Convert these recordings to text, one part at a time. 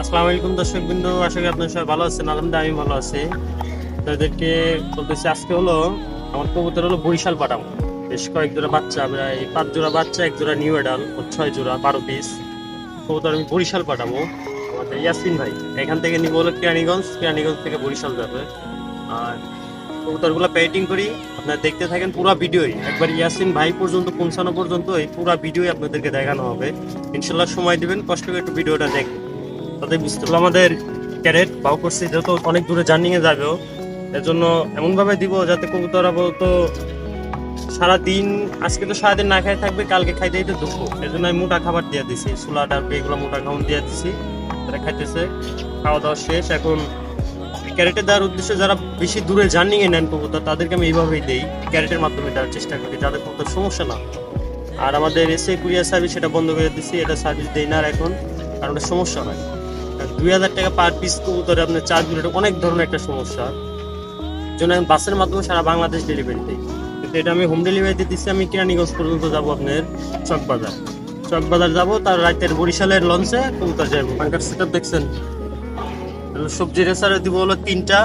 আসসালামু আলাইকুম দর্শক বিন্দু আশা করি আপনার সবাই ভালো আছেন। আলহামদুলিল্লাহ আমি ভালো আছি। তাদেরকে বলতেছি, আজকে হলো আমার কবুতর হলো বরিশাল পাঠাম বেশ কয়েক জোড়া বাচ্চা, প্রায় পাঁচ জোড়া বাচ্চা এক জোড়া নিউ এডাল ও ছয় জোড়া বারো পিস কবুতর আমি বরিশাল পাঠাবো। আমাদের ইয়াসিন ভাই, এখান থেকে নিবো হলো কেরানীগঞ্জ। কেরানীগঞ্জ থেকে বরিশাল যাবে। আর কবুতরগুলো পেইন্টিং করি। আপনারা দেখতে থাকেন পুরো ভিডিওই। একবার ইয়াসিন ভাই পর্যন্ত পৌঁছানো পর্যন্ত এই পুরো ভিডিওই আপনাদেরকে দেখানো হবে। ইনশাল্লাহ সময় দিবেন, কষ্ট করে একটু ভিডিওটা দেখবেন। তাদের বুঝতে পারল আমাদের ক্যারেট বাউ করছি, যেহেতু অনেক দূরে জার্নিং এ যাবেও এর জন্য এমন ভাবে দিব যাতে কবুতর আপাতত সারাদিন, আজকে তো সারাদিন না খাই থাকবে, কালকে খাইতে তো দুপুর এর জন্য আমি মোটা খাবার দিয়ে দিছি, সোলা ডাব্বে এগুলো মোটা খাবার দিয়ে দিছি, তারা খাইতেছে, খাওয়া দাওয়া শেষ। এখন ক্যারেটে দেওয়ার উদ্দেশ্যে যারা বেশি দূরে জার্নিং এ নেন কবুতর, তাদেরকে আমি এইভাবেই দেই, ক্যারেটের মাধ্যমে দেওয়ার চেষ্টা করি যাদের কবুতর সমস্যা না আর আমাদের এসে কুরিয়ার সার্ভিস সেটা বন্ধ করে দিছি, এটা সার্ভিস দেই না আর এখন, কারণ সমস্যা হয়। দুই হাজার টাকা পার পিস কবুতরে আপনার চার্জ দিলে অনেক ধরনের একটা সমস্যা। জন্য আমি বাসের মাধ্যমে সারা বাংলাদেশ ডেলিভারি দিই। কিন্তু এটা আমি হোম ডেলিভারিতে দিচ্ছি আমি কেরানীগঞ্জ পর্যন্ত যাব আপনার চকবাজার। চকবাজার যাব, তার রাতের বরিশালের লঞ্চে কবুতর যাব বাংকার সেট দেখছেন? সবজি রেসারে দিব হলো তিনটা।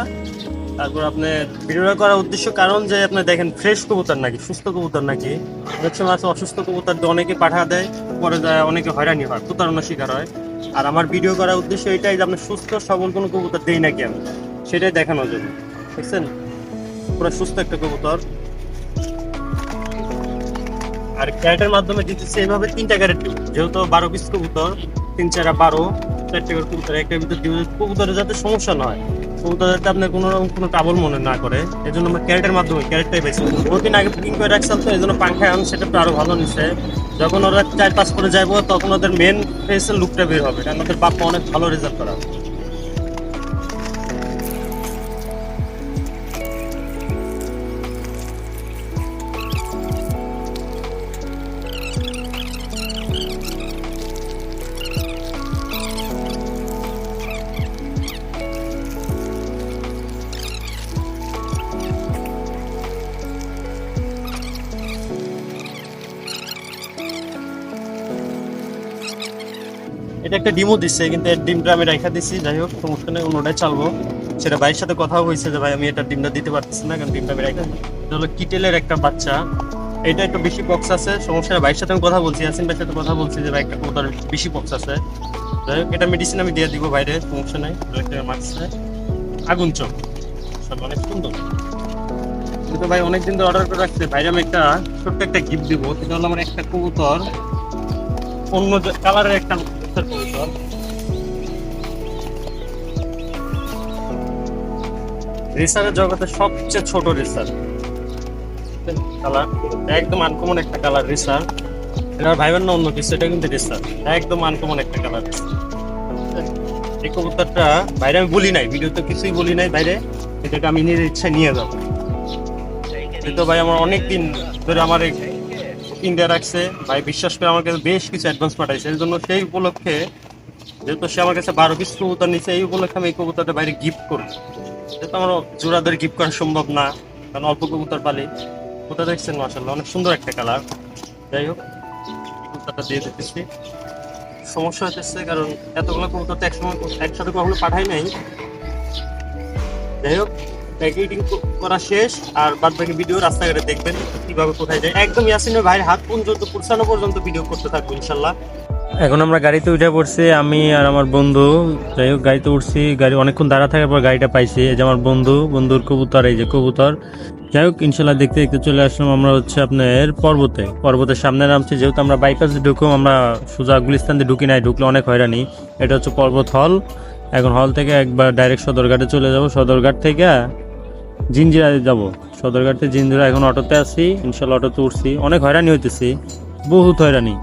তারপর আপনার ভিডিওটা করার উদ্দেশ্য কারণ যে আপনি দেখেন ফ্রেশ কবুতর নাকি, সুস্থ কবুতর নাকি। অনেক সময় আছে অসুস্থ কবুতর দিয়ে অনেকে পাঠা দেয়, পরে যায় অনেকে হয়রানি হয়, প্রতারণার শিকার হয়। আর আমার ভিডিও করার উদ্দেশ্য এটাই যে আপনি সুস্থ, সবল কোনো কবুতর দেই নাকি আমি? সেটাই দেখানোর জন্য। দেখছেন? পুরো সুস্থ একটা কবুতর। আর ক্যারেটের মাধ্যমে দিতেছি এইভাবে তিনটা ক্যারেট দিব যেহেতু বারো পিস কবুতর, তিন চারা বারো, চারটে করে কবুতর একটা ভিতর দিব কবুতরের যাতে সমস্যা না হয়। কবুতর যাতে আপনার কোনো রকম কোনো ট্রাবল মনে না করে। এই জন্য আমরা ক্যারেটের মাধ্যমে, ক্যারেটটাই বেশি বহুদিন আগে বুকিং করে রাখছিলাম তো এই জন্য পাঙ্খা আন সেটা তো আরও ভালো নিচ্ছে যখন ওরা চার পাঁচ করে যাব তখন ওদের মেন ফেসের লুকটা বের হবে, কারণ ওদের বাপ্পা অনেক ভালো রেজাল্ট করা। এটা একটা ডিমও দিচ্ছে কিন্তু এর ডিমটা আমি রেখা দিচ্ছি যাই হোক, সমস্যা নেই, অন্যটাই চালবো। সেটা ভাইয়ের সাথে কথাও হয়েছে যে, ভাই, আমি এটা ডিমটা দিতে পারতেছি না, কারণ ডিমটা আমি রেখা এটা হলো কিটেলের একটা বাচ্চা। এটা একটু বেশি বক্স আছে, সমস্যা নেই। ভাইয়ের সাথে আমি কথা বলছি, ইয়াসিন ভাইয়ের সাথে কথা বলছি যে, ভাই, একটা কবুতর বেশি বক্স আছে। যাই হোক, এটা মেডিসিন আমি দিয়ে দিব বাইরে সমস্যা নাই। মারছে। আগুন চোখ। অনেক সুন্দর। কিন্তু ভাই, অনেকদিন ধরে অর্ডার করে রাখছে। ভাইরে, আমি একটা ছোট্ট একটা গিফট দিব। সেটা হলো আমার একটা কবুতর। অন্য কালারের একটা রেসারের জগতে সবচেয়ে ছোট রেসার। কালার, একদম আনকমন একটা কালার রেসার। এটা ভাইবেন না অন্য কিছু, এটা কিন্তু রেসার। একদম আনকমন একটা কালার এই কবুতরটা বাইরে আমি বলি নাই, ভিডিওতে কিছুই বলি নাই বাইরে। এটাকে আমি নিজের ইচ্ছা নিয়ে যাব। তো ভাই, আমার অনেক দিন ধরে আমার দেওয়া রাখছে, ভাই বিশ্বাস করে আমার কাছে বেশ কিছু অ্যাডভান্স পাঠাইছে। এর জন্য সেই উপলক্ষে যেহেতু সে আমার কাছে বারো পিস কবুতর নিচ্ছে এই উপলক্ষে আমি এই কবুতরটা বাইরে গিফট করি যেহেতু আমার জোড়া ধরে গিফট করা সম্ভব না, কারণ অল্প কবুতর পালি। ওটা দেখছেন মাসাল্লাহ অনেক সুন্দর একটা কালার যাই হোক, কবুতরটা দিয়ে দিতেছি। সমস্যা হচ্ছে কারণ এতগুলো কবুতর তো একসময় একসাথে কখনো পাঠাই নাই। যাই হোক প্যাকেটিং করা শেষ, আর বাদ বাকি ভিডিও রাস্তাঘাটে দেখবেন কীভাবে কোথায় যায়। একদম ইয়াসিনের ভাইয়ের হাত পর্যন্ত পর্যন্ত ভিডিও করতে থাকব, ইনশাল্লাহ। এখন আমরা গাড়িতে উঠে পড়ছি, আমি আর আমার বন্ধু। যাই হোক, গাড়িতে উঠছি, গাড়ি অনেকক্ষণ দাঁড়া থাকার পর গাড়িটা পাইছি। এই যে আমার বন্ধু, বন্ধুর কবুতর, এই যে কবুতর। যাই হোক, ইনশাল্লাহ দেখতে দেখতে চলে আসলাম আমরা হচ্ছে আপনার পর্বতে। পর্বতের সামনে নামছি, যেহেতু আমরা বাইপাসে ঢুকুম আমরা সোজা গুলিস্তান দিয়ে ঢুকি নাই, ঢুকলে অনেক হয়রানি। এটা হচ্ছে পর্বত হল। এখন হল থেকে একবার ডাইরেক্ট সদরঘাটে চলে যাব। সদরঘাট থেকে জিঞ্জিরা যাব। সদরঘাটে জিঞ্জিরা, এখন অটোতে আছি, ইনশাল্লাহ অটোতে উঠছি। অনেক হয়রানি হইতেছি, বহুত হয়রানি।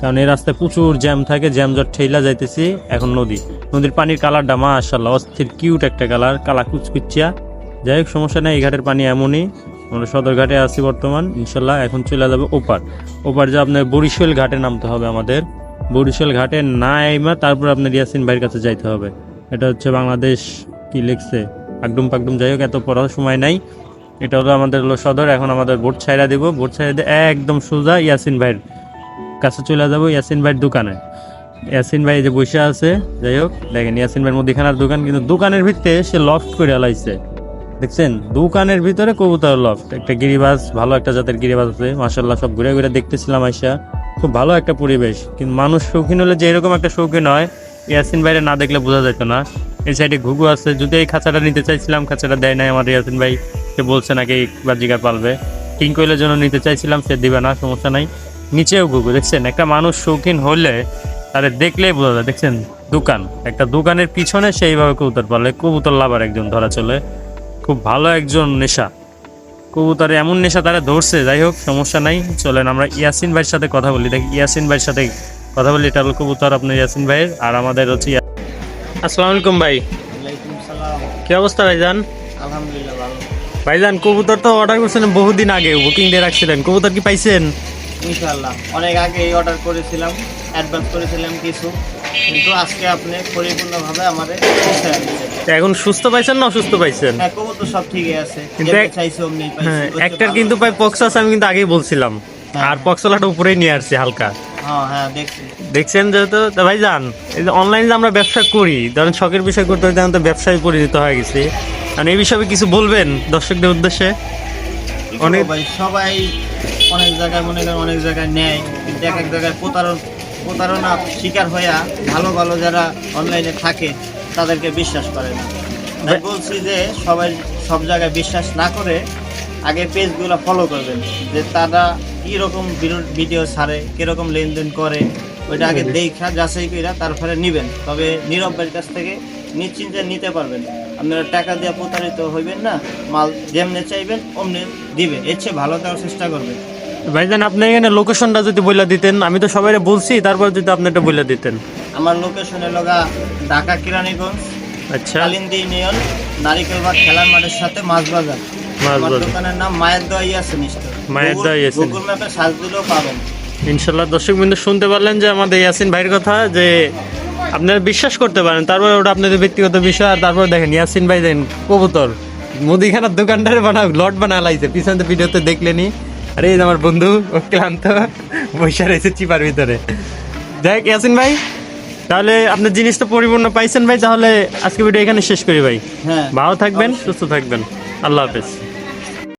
কারণ এই রাস্তায় প্রচুর জ্যাম থাকে, জ্যাম জট ঠেলা যাইতেছি, এখন নদী। নদীর পানির কালারটা মাশাল্লাহ অস্থির কিউট একটা কালার, কালা কুচকুচিয়া। যাই হোক, সমস্যা নেই, এই ঘাটের পানি এমনই। আমরা সদরঘাটে আছি বর্তমান, ইনশাল্লাহ এখন চলে যাবে ওপার। ওপার যে আপনার বরিশাল ঘাটে নামতে হবে আমাদের। বরিশাল ঘাটে না আইমা তারপর আপনার ইয়াসিন ভাইয়ের কাছে যাইতে হবে। এটা হচ্ছে বাংলাদেশ, কি লিখছে? পাকডুম পাকডুম যাই হোক, এত পড়ার সময় নাই। এটা হলো আমাদের হলো সদর, এখন আমাদের ভোট ছাইরা দিব। ভোট ছাইরা দিয়ে একদম সোজা ইয়াসিন ভাইয়ের কাছে চলে যাব, ইয়াসিন ভাইয়ের দোকানে। ইয়াসিন ভাই যে বসে আছে, যাই হোক, দেখেন ইয়াসিন ভাইয়ের মুদিখানার দোকান, কিন্তু দোকানের ভিতরে সে লফট করে আলাইছে। দেখছেন? দোকানের ভিতরে কবুতর লফট একটা গিরিবাজ, ভালো একটা জাতের গিরিবাস আছে মাসাল্লাহ সব ঘুরে ঘুরে দেখতেছিলাম আইসা। খুব ভালো একটা পরিবেশ। কিন্তু মানুষ শৌখিন হলে যে এরকম একটা শৌখিন হয়, ইয়াসিন ভাইরে না দেখলে বোঝা যেত না। এই সাইডে ঘুঘু আছে। যদি এই খাঁচাটা নিতে চাইছিলাম, খাঁচাটা দেয় নাই আমার ইয়াসিন ভাই। সে বলছে নাকি বাজিকার পালবে। কিং কোয়েলের জন্য নিতে চাইছিলাম, সে দিবে না, সমস্যা নাই। নিচেও ঘুঘু, দেখছেন? একটা মানুষ শৌখিন হলে তাহলে দেখলেই বোঝা যায়, দেখছেন? দোকান। একটা দোকানের পিছনে সেইভাবে কবুতর পালে কবুতর লাভার একজন ধরা চলে। খুব ভালো একজন নেশা। কবুতরে এমন নেশা তারা ধরছে, যাই হোক, সমস্যা নাই। চলেন আমরা ইয়াসিন ভাইয়ের সাথে কথা বলি। দেখি, ইয়াসিন ভাইয়ের সাথে কথা বলি। এটা হলো কবুতর আপনার ইয়াসিন ভাইয়ের, আর আমাদের হচ্ছে আসসালামু আলাইকুম ভাই। কি অবস্থা ভাইজান? আলহামদুলিল্লাহ ভালো। ভাইজান কবুতর তো অর্ডার করছেন বহুদিন আগে বুকিং দিয়ে রাখছিলেন। কবুতর কি পাইছেন? ইনশাআল্লাহ। অনেক আগে অর্ডার করেছিলাম অ্যাডভান্স করেছিলাম কিছু। কিন্তু আজকে আপনি পরিপূর্ণভাবে আমাদের এখন সুস্থ পাইছেন না অসুস্থ পাইছেন? হ্যাঁ কবুতর সব ঠিকই আছে। চাইছি অমনি হ্যাঁ একটার কিন্তু ভাই পক্স আছে আমি কিন্তু আগেই বলছিলাম। আর পক্সলাটা উপরেই নিয়ে আসছি হালকা। হ্যাঁ হ্যাঁ দেখছেন যেহেতু তা ভাই যান। এই যে অনলাইনে আমরা ব্যবসা করি ধরেন শখের বিষয় করতে হতে তো ব্যবসায় পরিণত হয়ে গেছি। আর এই বিষয়ে কিছু বলবেন দর্শকদের উদ্দেশ্যে? অনেক- ভাই সবাই অনেক জায়গায় মনে করেন অনেক জায়গায় নেয় কিন্তু এক এক জায়গায় প্রতারণ প্রতারণা শিকার হইয়া ভালো ভালো যারা অনলাইনে থাকে তাদেরকে বিশ্বাস করে না। তাই বলছি যে সবাই সব জায়গায় বিশ্বাস না করে আগে পেজগুলো ফলো করবেন যে তারা কীরকম ভিডিও ছাড়ে কীরকম লেনদেন করে ওইটা আগে দেখা যাচাই করে তারপরে নিবেন। তবে নীরব ভাইয়ের কাছ থেকে নিশ্চিন্তে নিতে পারবেন। আপনারা টাকা দিয়ে প্রতারিত হইবেন না মাল যেমনে চাইবেন অমনি দিবেন। এর চেয়ে ভালো দেওয়ার চেষ্টা করবেন। ভাইজান আপনি এখানে লোকেশনটা যদি বলে দিতেন আমি তো সবাই বলছি তারপর যদি আপনি এটা বলে দিতেন। আমার লোকেশনে লগা ঢাকা কিরানীগঞ্জ আচ্ছা। কালিন্দি ইউনিয়ন নারিকেলবাগ খেলার মাঠের সাথে মাছ বাজার। আমার দোকানের নাম মায়ের দোয়া ইয়াসিন স্টোর মায়ের দোয়া ইয়াসিন। গুগল ম্যাপে সার্চ দিলেও পাবেন। ইনশাল্লাহ দর্শক বিন্দু শুনতে পারলেন যে আমাদের ইয়াসিন ভাইয়ের কথা যে আপনারা বিশ্বাস করতে পারেন। তারপরে ওটা আপনাদের ব্যক্তিগত বিষয় আর তারপরে দেখেন ইয়াসিন ভাই দেখেন কবুতর। মুদিখানার দোকানদারে বানা লট বানা লাইছে। পিছনে ভিডিওতে দেখলেনি। আরে আমার বন্ধু ও ক্লান্ত বৈশা রয়েছে চিপার ভিতরে। দেখ ইয়াসিন ভাই তাহলে আপনার জিনিসটা পরিপূর্ণ পাইছেন ভাই তাহলে আজকে ভিডিও এখানে শেষ করি ভাই। হ্যাঁ। ভালো থাকবেন সুস্থ থাকবেন। আল্লাহ হাফেজ।